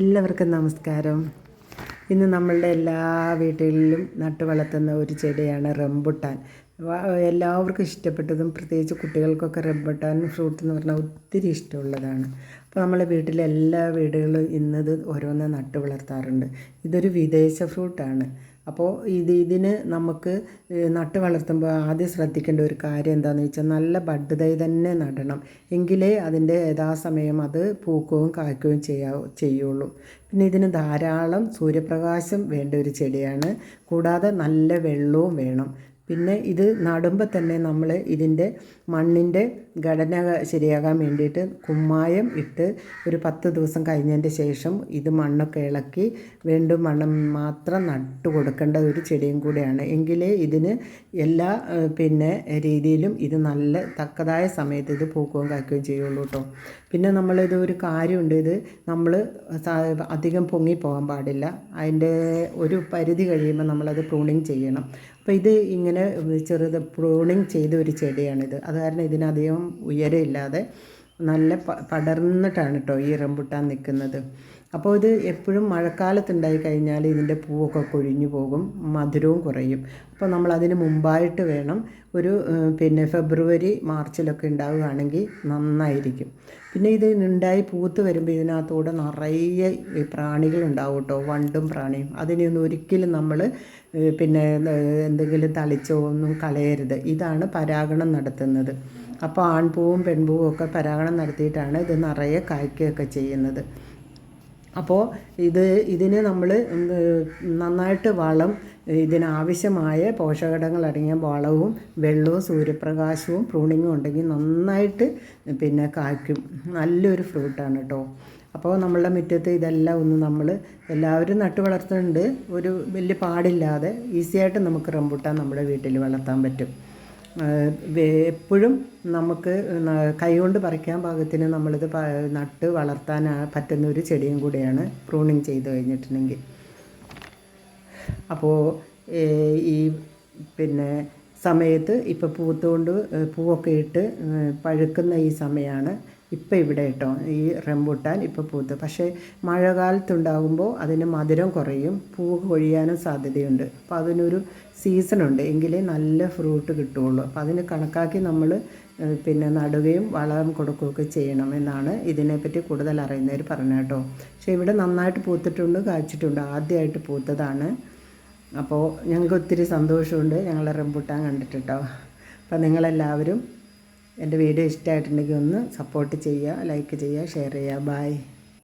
എല്ലാവർക്കും നമസ്കാരം. ഇന്ന് നമ്മളുടെ എല്ലാ വീടുകളിലും നട്ടു വളർത്തുന്ന ഒരു ചെടിയാണ് റംബുട്ടാൻ. എല്ലാവർക്കും ഇഷ്ടപ്പെട്ടതും പ്രത്യേകിച്ച് കുട്ടികൾക്കൊക്കെ റംബുട്ടാൻ ഫ്രൂട്ട് എന്ന് പറഞ്ഞാൽ ഒത്തിരി ഇഷ്ടമുള്ളതാണ്. അപ്പോൾ നമ്മളെ വീട്ടിലെ എല്ലാ വീടുകളും ഇന്നത് ഓരോന്ന് നട്ടു വളർത്താറുണ്ട്. ഇതൊരു വിദേശ ഫ്രൂട്ടാണ്. അപ്പോൾ ഇത് ഇതിന് നമുക്ക് നട്ട് വളർത്തുമ്പോൾ ആദ്യം ശ്രദ്ധിക്കേണ്ട ഒരു കാര്യം എന്താണെന്ന് വെച്ചാൽ നല്ല ബഡ് തൈ തന്നെ നടണം. എങ്കിലേ അതിന്റെ യഥാസമയം അത് പൂക്കുകയും കായ്ക്കുകയും ചെയ്യാ ചെയ്യുള്ളൂ. പിന്നെ ഇതിന് ധാരാളം സൂര്യപ്രകാശം വേണ്ട ഒരു ചെടിയാണ്. കൂടാതെ നല്ല വെള്ളവും വേണം. പിന്നെ ഇത് നടുമ്പോൾ തന്നെ നമ്മൾ ഇതിന്റെ മണ്ണിന്റെ ഘടന ശരിയാകാൻ വേണ്ടിയിട്ട് കുമ്മായം ഇട്ട് ഒരു പത്ത് ദിവസം കഴിഞ്ഞതിന്റെ ശേഷം ഇത് മണ്ണൊക്കെ ഇളക്കി വീണ്ടും മണ്ണ് മാത്രം നട്ടു കൊടുക്കേണ്ട ഒരു ചെടിയും കൂടെയാണ്. എങ്കിലേ ഇതിന് എല്ലാ പിന്നെ രീതിയിലും ഇത് നല്ല തക്കതായ സമയത്ത് ഇത് പൂക്കുകയും കായ്ക്കുകയും ചെയ്യുള്ളൂ കേട്ടോ. പിന്നെ നമ്മളിത് ഒരു കാര്യമുണ്ട്. ഇത് നമ്മൾ അധികം പൊങ്ങി പോകാൻ പാടില്ല. അതിന്റെ ഒരു പരിധി കഴിയുമ്പോൾ നമ്മളത് പ്രൂണിങ് ചെയ്യണം. അപ്പോൾ ഇത് ഇങ്ങനെ ചെറുത് പ്രൂണിങ് ചെയ്ത ഒരു ചെടിയാണിത്. അത് കാരണം ഇതിനധികം ഉയരമില്ലാതെ നല്ല പടർന്നിട്ടാണ് കേട്ടോ ഈ റംബുട്ടാൻ നിൽക്കുന്നത് അപ്പോൾ ഇത് എപ്പോഴും മഴക്കാലത്തുണ്ടായി കഴിഞ്ഞാൽ ഇതിന്റെ പൂവൊക്കെ കൊഴിഞ്ഞു പോകും മധുരവും കുറയും. അപ്പോൾ നമ്മൾ അതിന് മുമ്പായിട്ട് വേണം ഒരു പിന്നെ ഫെബ്രുവരി മാർച്ചിലൊക്കെ ഉണ്ടാവുകയാണെങ്കിൽ നന്നായിരിക്കും. പിന്നെ ഇത് ഉണ്ടായി പൂത്ത് വരുമ്പോൾ ഇതിനകത്തൂടെ നിറയെ പ്രാണികളുണ്ടാവും കേട്ടോ വണ്ടും പ്രാണിയും. അതിനെയൊന്നും ഒരിക്കലും നമ്മൾ പിന്നെ എന്തെങ്കിലും തളിച്ചോ ഒന്നും കളയരുത്. ഇതാണ് പരാഗണം നടത്തുന്നത്. അപ്പോൾ ആൺപൂവും പെൺപൂവും ഒക്കെ പരാഗണം നടത്തിയിട്ടാണ് ഇത് നിറയെ കായ്ക്കുകയൊക്കെ ചെയ്യുന്നത്. അപ്പോൾ ഇത് ഇതിനെ നമ്മൾ നന്നായിട്ട് വളം ഇതിനാവശ്യമായ പോഷകഘടകങ്ങൾ അടങ്ങിയ വളവും വെള്ളവും സൂര്യപ്രകാശവും പ്രൂണിങ്ങും ഉണ്ടെങ്കിൽ നന്നായിട്ട് പിന്നെ കായ്ക്കും. നല്ലൊരു ഫ്രൂട്ടാണ് കേട്ടോ അപ്പോൾ നമ്മളുടെ മുറ്റത്ത് ഇതെല്ലാം ഒന്ന് നമ്മൾ എല്ലാവരും നട്ടു വളർത്തുന്നുണ്ട്. ഒരു വലിയ പാടില്ലാതെ ഈസിയായിട്ട് നമുക്ക് റംബുട്ടാൻ നമ്മുടെ വീട്ടിൽ വളർത്താൻ പറ്റും. എപ്പോഴും നമുക്ക് കൈകൊണ്ട് പറിക്കാൻ പാകത്തിന് നമ്മളിത് നട്ട് വളർത്താൻ പറ്റുന്ന ഒരു ചെടിയും കൂടിയാണ് പ്രൂണിങ് ചെയ്ത് കഴിഞ്ഞിട്ടുണ്ടെങ്കിൽ. അപ്പോൾ ഈ പിന്നെ സമയത്ത് ഇപ്പോൾ പൂത്തുകൊണ്ട് പൂവൊക്കെ ഇട്ട് പഴുക്കുന്ന ഈ സമയമാണ് ഇപ്പം ഇവിടെ കേട്ടോ ഈ റംബൂട്ടാൻ ഇപ്പോൾ പൂത്ത്. പക്ഷേ മഴക്കാലത്തുണ്ടാകുമ്പോൾ അതിന് മധുരം കുറയും പൂ കൊഴിയാനും സാധ്യതയുണ്ട്. അപ്പോൾ അതിനൊരു സീസണുണ്ട് എങ്കിലേ നല്ല ഫ്രൂട്ട് കിട്ടുകയുള്ളൂ. അപ്പോൾ അതിന് കണക്കാക്കി നമ്മൾ പിന്നെ നടുകയും വളം കൊടുക്കുകയൊക്കെ ചെയ്യണം എന്നാണ് ഇതിനെപ്പറ്റി കൂടുതൽ അറിയുന്നവർ പറഞ്ഞു കേട്ടോ. പക്ഷേ ഇവിടെ നന്നായിട്ട് പൂത്തിട്ടുണ്ട് കാച്ചിട്ടുണ്ട് ആദ്യമായിട്ട് പൂത്തതാണ്. അപ്പോൾ ഞങ്ങൾക്ക് ഒത്തിരി സന്തോഷമുണ്ട് ഞങ്ങളെ റംബുട്ടാൻ കണ്ടിട്ടോ അപ്പോൾ നിങ്ങളെല്ലാവരും എന്റെ വീഡിയോ ഇഷ്ടമായിട്ടുണ്ടെങ്കിൽ ഒന്ന് സപ്പോർട്ട് ചെയ്യുക ലൈക്ക് ചെയ്യുക ഷെയർ ചെയ്യുക. ബായ്